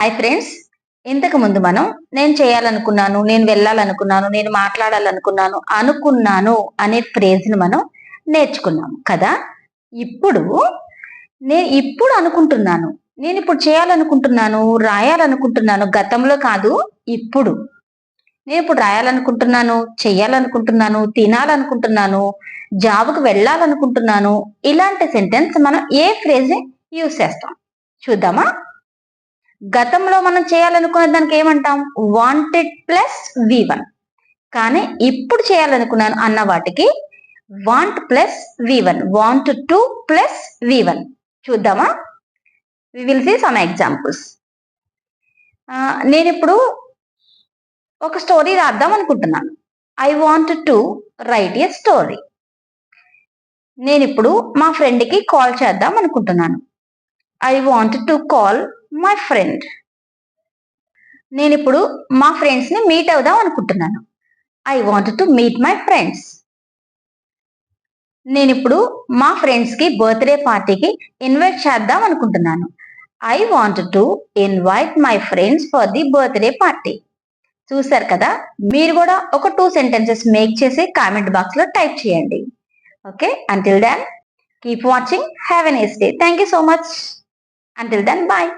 Hi friends ఇంతకు ముందు మనం నేను చేయాలనుకున్నాను నేను వెళ్ళాలనుకున్నాను నేను మాట్లాడాలనుకున్నాను అనుకున్నాను అనే ఫ్రేజ్ని మనం నేర్చుకున్నాము కదా? ఇప్పుడు నేను ఇప్పుడు అనుకుంటున్నాను. నేను ఇప్పుడు చేయాలనుకుంటున్నాను రాయాలనుకుంటున్నాను గతంలో కాదు ఇప్పుడు. నేను ఇప్పుడు రాయాలనుకుంటున్నాను చెయ్యాలనుకుంటున్నాను తినాలనుకుంటున్నాను జాబ్కి వెళ్ళాలనుకుంటున్నాను ఇలాంటి సెంటెన్స్ మనం ఏ ఫ్రేజ్ యూజ్ చేస్తాం? చూద్దామా? గతంలో మనం చేయాలనుకున్న దానికి ఏమంటాం? వాంటెడ్ ప్లస్ వి వన్ కానీ ఇప్పుడు చేయాలనుకున్నాను అన్న వాటికి want plus V one want to plus V one చూద్దామా? We will see some examples నేను ఇప్పుడు ఒక స్టోరీ రాద్దాం అనుకుంటున్నాను. I want to write a story నేను ఇప్పుడు మా ఫ్రెండ్కి కాల్ చేద్దాం అనుకుంటున్నాను. I want to call my friend నేను ఇప్పుడు మా ఫ్రెండ్స్ని మీట్ అవుదాం అనుకుంటున్నాను. I want to meet my friends నేను ఇప్పుడు మా ఫ్రెండ్స్కి బర్త్డే పార్టీకి ఇన్వైట్ చేద్దాం అనుకుంటున్నాను. I want to invite my friends for the birthday party చూసారు కదా? మీరు కూడా ఒక టూ సెంటెన్సెస్ మేక్ చేసి కామెంట్ బాక్స్లో టైప్ చేయండి. Okay until then keep watching have a nice day thank you so much until then bye